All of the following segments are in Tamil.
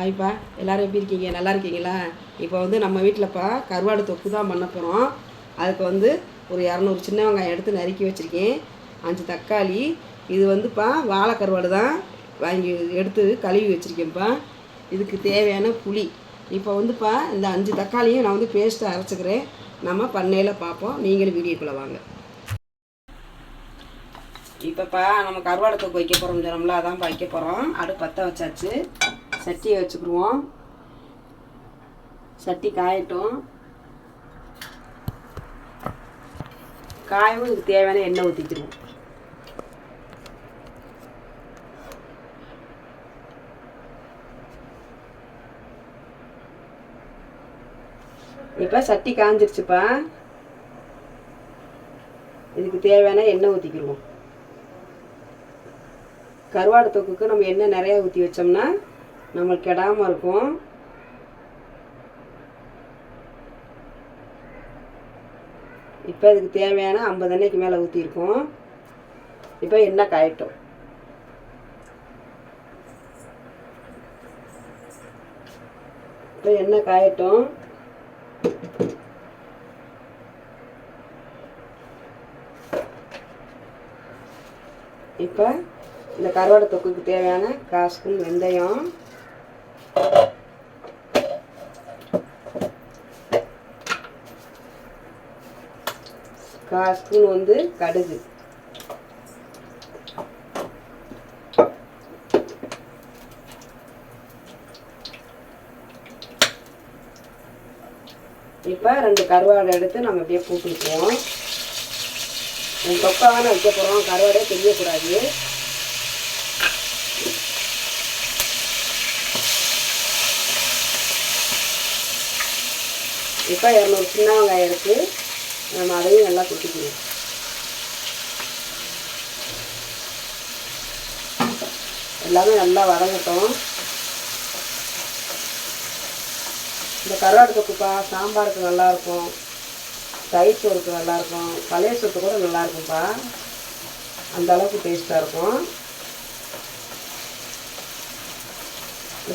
ஹாய்ப்பா எல்லோரும் எப்படி இருக்கீங்க? நல்லா இருக்கீங்களா? இப்போ வந்து நம்ம வீட்டிலப்பா கருவாடு தொக்கு தான் பண்ண போகிறோம் அதுக்கு வந்து ஒரு இரநூறு சின்ன வெங்காயம் எடுத்து நறுக்கி வச்சுருக்கேன். அஞ்சு தக்காளி. இது வந்துப்பா வாழை கருவாடு தான் வாங்கி எடுத்து கழுவி வச்சுருக்கேன்ப்பா. இதுக்கு தேவையான புளி. இப்போ வந்துப்பா இந்த அஞ்சு தக்காளியும் நான் வந்து பேஸ்ட்டு அரைச்சிக்கிறேன். நம்ம பண்ணையில் பார்ப்போம். நீங்களும் வீடியோக்குள்ளே வாங்க. இப்போப்பா நம்ம கருவாடு தொக்கு வைக்க போகிறோம் சொன்னோம்ல அதான் வைக்க போகிறோம் அடுப்பு பற்ற வச்சாச்சு. சட்டியை வச்சுக்கிடுவோம். சட்டி காயட்டும். காயவும் இதுக்கு தேவையான எண்ணெய் ஊற்றிக்கிடுவோம் இப்போ சட்டி காஞ்சிருச்சுப்பா. இதுக்கு தேவையான எண்ணெய் ஊற்றிக்கிடுவோம் கருவாடு தொக்குக்கு நம்ம எண்ணெய் நிறையா ஊற்றி வச்சோம்னா நம்மளுக்கு கெடாமல் இருக்கும். இப்போ இதுக்கு தேவையான ஐம்பது எண்ணெய்க்கு மேலே ஊற்றிருக்கோம் இப்போ எண்ணெய் காயட்டும். இப்போ எண்ணெய் காயட்டும். இப்போ இந்த கருவாடை தொக்குக்கு தேவையான காசுக்கும் வெந்தயம். கால் ஸ்பூன் வந்து கடுகு. இப்போ ரெண்டு கருவாடை எடுத்து நம்ம அப்படியே போட்டு தொக்காக வைக்க போகிறோம் கருவாடே தெரியக்கூடாது. இப்போ இரநூறு சின்ன வெங்காயம் இருக்குது நம்ம அதையும் நல்லா கொட்டிக்கணும். எல்லாமே நல்லா வதங்கட்டும். இந்த கருவாடு தொக்குப்பா சாம்பாருக்கு நல்லாயிருக்கும் தயிர் சோறுக்கு நல்லாயிருக்கும் பழைய சொத்து கூட நல்லாயிருக்கும்ப்பா அந்த அளவுக்கு டேஸ்ட்டாக இருக்கும்.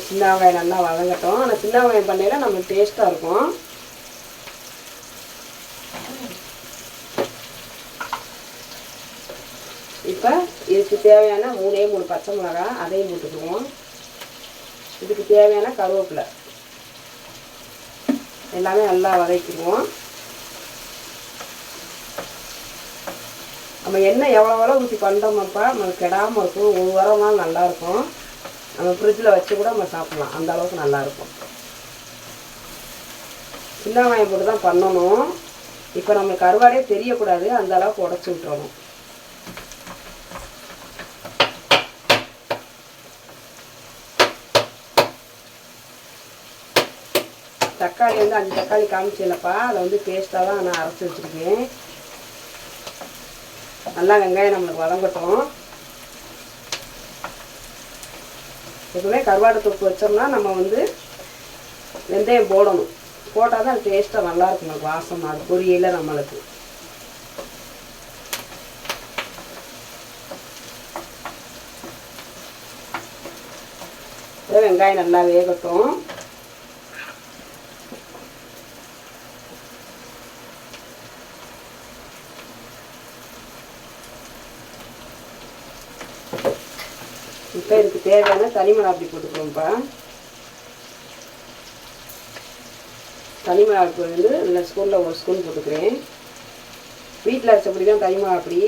சின்ன வெங்காயம் நல்லா வதங்கட்டும். ஆனால் சின்ன வெங்காயம் பண்ணையில் நம்மளுக்கு டேஸ்ட்டாக இருக்கும் இப்போ இதுக்கு தேவையான மூணே மூணு பச்சை மிளகா அதையும் போட்டுக்குவோம். இதுக்கு தேவையான கருவேப்பிலை. எல்லாமே நல்லா வதக்கிடுவோம். நம்ம எண்ணெய் எவ்வளோ எவ்வளோ ஊற்றி பண்ணுறோமாப்பா நமக்கு கெடாமல் இருக்கும். ஒரு வாரமாக நல்லாயிருக்கும் நம்ம ஃப்ரிட்ஜில் வச்சு கூட நம்ம சாப்பிட்லாம். அந்த அளவுக்கு நல்லாயிருக்கும் சின்ன வெங்காயம் போட்டு தான் பண்ணணும். இப்போ நம்ம கருவாடே தெரியக்கூடாது. அந்த அளவுக்கு உடச்சி விட்டுறணும். தக்காளி வந்து அஞ்சு தக்காளி காமிச்சேனப்பா அதை வந்து பேஸ்ட்டாக தான் நான் அரைச்சி வச்சுருக்கேன். நல்லா வெங்காயம் நம்மளுக்கு வதங்கட்டும். எப்பவுமே கருவாடு தொப்பு வச்சோம்னா நம்ம வந்து வெந்தயம் போடணும். போட்டால் தான் டேஸ்ட்டாக நல்லாயிருக்கும் நமக்கு வாசம் அது பொரியல நம்மளுக்கு. வெங்காயம் நல்லா வேகட்டும் இப்போ இதுக்கு தேவையான தனி மிளகாப்பொடி போட்டுக்கிறோம்ப்பா தனி மிளகாப்பொடி வந்து இந்த ஸ்பூனில் ஒரு ஸ்பூன் போட்டுக்கிறேன். வீட்டில் அரைச்சபடி தான் தனி மிளகாப்பொடி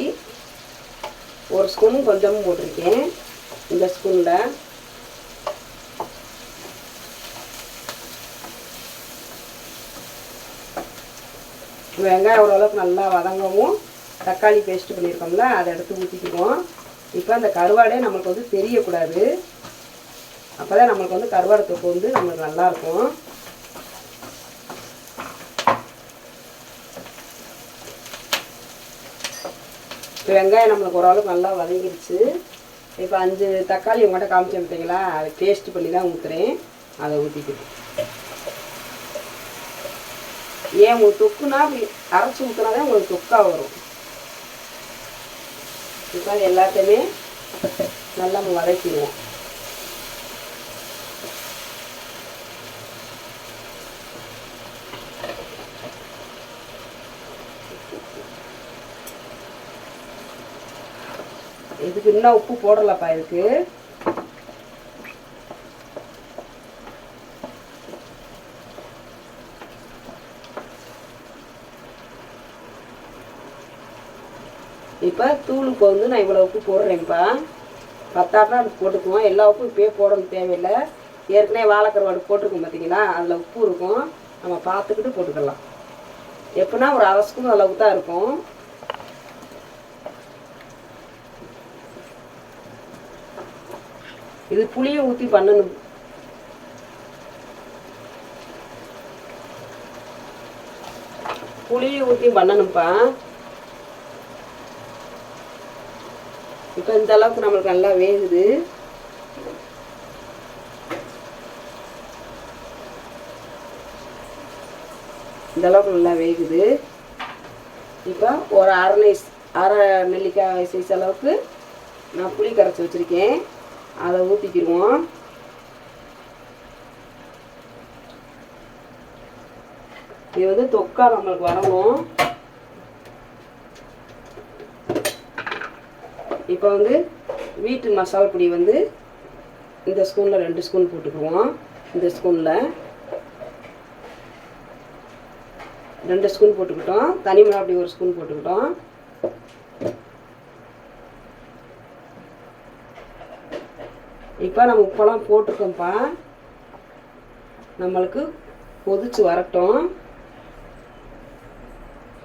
ஒரு ஸ்பூனும் கொஞ்சமும் போட்டிருக்கேன். இந்த ஸ்பூனில் வெங்காயம் ஓரளவுக்கு நல்லா வதங்கவும் தக்காளி பேஸ்ட் பண்ணியிருக்கோம்ல அதை எடுத்து ஊற்றிக்குவோம் இப்போ அந்த கருவாடே நம்மளுக்கு வந்து தெரியக்கூடாது. அப்போ தான் நம்மளுக்கு வந்து கருவாடை தொக்கு வந்து நம்மளுக்கு நல்லாயிருக்கும் இப்போ வெங்காயம் நம்மளுக்கு ஓரளவுக்கு நல்லா வதங்கிடுச்சு இப்போ அஞ்சு தக்காளி உங்கள்கிட்ட காமிச்சேன் பார்த்தீங்களா அதை பேஸ்ட் பண்ணி தான் ஊற்றுறேன் அதை ஊற்றிக்கிட்டு ஏன் உங்களுக்கு தொக்குனா அப்படி அரைச்சி ஊற்றினா தான் உங்களுக்கு தொக்காக வரும். இப்போ எல்லாத்தையுமே நல்லா வதக்கிடுவோம். இதுக்கு இன்னும் உப்பு போடலப்பா இதுக்கு. இப்போ தூளுக்கு வந்து நான் இவ்வளோ உப்பு போடுறேன்ப்பா. பத்தாட்டா அதுக்கு போட்டுக்குவோம். எல்லா உப்பும் இப்பயே போடணும் தேவையில்லை. ஏற்கனவே வாழைக்கருவாடு போட்டிருக்கோம் பார்த்தீங்களா அதில் உப்பு இருக்கும். நம்ம பார்த்துக்கிட்டு போட்டுக்கலாம். எப்படின்னா ஒரு அரை ஸ்பூன் அளவுக்கு தான் இருக்கும். இது புளியை ஊற்றி பண்ணணும். புளியை ஊற்றி பண்ணணும்ப்பா. இப்போ இந்த அளவுக்கு நம்மளுக்கு நல்லா வேகுது. இந்த அளவுக்கு நல்லா வேகுது. இப்போ ஒரு அரை நைஸ் அரை நெல்லிக்காய் சைஸ் அளவுக்கு நான் புளி கரைச்சி வச்சுருக்கேன். அதை ஊற்றிக்கிடுவோம் இது வந்து தொக்கா நம்மளுக்கு வரணும். இப்போ வந்து வீட்டு மசாலா பொடி வந்து இந்த ஸ்பூனில் ரெண்டு ஸ்பூன் போட்டுக்குவோம். இந்த ஸ்பூனில் ரெண்டு ஸ்பூன் போட்டுக்கிட்டோம். தனி மிளகாப்படி ஒரு ஸ்பூன் போட்டுக்கிட்டோம். இப்போ நம்ம உப்பெல்லாம் போட்டிருக்கோம்ப்பா. நம்மளுக்கு கொதிச்சு வரட்டும்.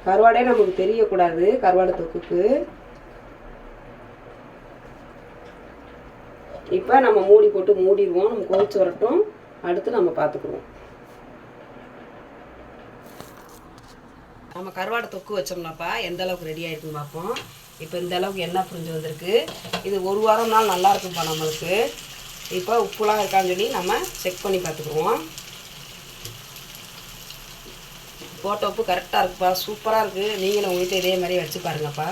கருவாடே நமக்கு தெரியக்கூடாது கருவாடு தொக்குக்கு. இப்போ நம்ம மூடி போட்டு மூடிடுவோம் நம்ம கொதிச்சு வரட்டும். அடுத்து நம்ம பார்த்துக்குவோம் நம்ம கருவாடை தொக்கு வச்சோம்னாப்பா எந்த அளவுக்கு ரெடி ஆகிருக்குன்னு பார்ப்போம் இப்போ இந்த அளவுக்கு எண்ணெய் புரிஞ்சு வந்திருக்கு. இது ஒரு வாரம் நாள் நல்லா இருக்கும்ப்பா நம்மளுக்கு. இப்போ உப்புலாம் இருக்கான்னு சொல்லி நம்ம செக் பண்ணி பார்த்துக்குருவோம் போட்ட உப்பு கரெக்டாக இருக்குப்பா சூப்பராக இருக்குது நீங்களும் உங்கள் வீட்டில் இதே மாதிரி வச்சு பாருங்கப்பா.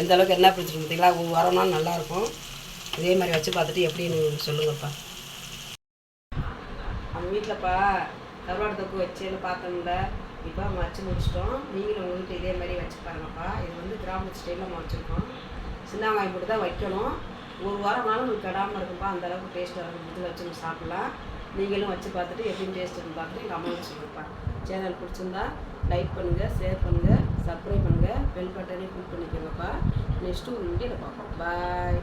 எந்த அளவுக்கு என்ன பிடிச்சிருக்கு பார்த்தீங்களா ஒரு வாரம்னாலும் நல்லாயிருக்கும் இதே மாதிரி வச்சு பார்த்துட்டு எப்படின்னு சொல்லுங்கப்பா. நம்ம வீட்டிலப்பா கருவாடு தொக்கு வச்சேன்னு பார்த்தோம்ல. இப்போ நம்ம வச்சு முடிச்சிட்டோம். நீங்களும் உங்கள் வீட்டில் இதே மாதிரி வச்சு பாருங்கப்பா. இது வந்து கிராமத்து ஸ்டைலில் நம்ம வச்சுருக்கோம். சின்ன வெங்காயம் போட்டு தான் வைக்கணும். ஒரு வாரம் நாளும் உங்களுக்கு கெடாமல் இருக்கும்ப்பா அந்த அளவுக்கு டேஸ்ட்டாக இருக்கும் இதில் வச்சு நம்ம சாப்பிட்லாம். நீங்களும் வச்சு பார்த்துட்டு எப்படி டேஸ்ட்டுன்னு பார்த்துட்டு எங்கள் அம்மா வச்சுருப்பா சேனல் பிடிச்சிருந்தா லைக் பண்ணுங்கள் ஷேர் பண்ணுங்கள் சப்ஸ்கிரைப் பண்ணுங்கள் பெல் பட்டனையும் கிளிக் பண்ணிக்கோங்கப்பா. நெக்ஸ்ட்டு உங்கள் வீடியோவில் பார்ப்போம். பாய்